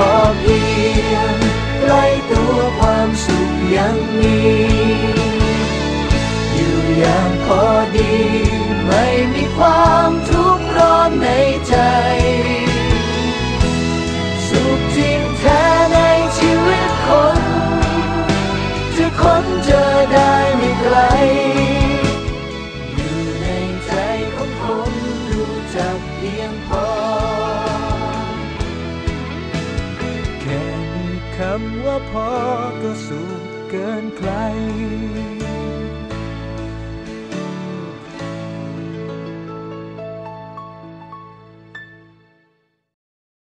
อย่างพอเพียงใกล้ตัวความสุขยังมีอยู่อย่างพอดี ไม่มีความทุกข์ร้อนในใจ สุขที่ คำว่าพอก็สุขเกินใคร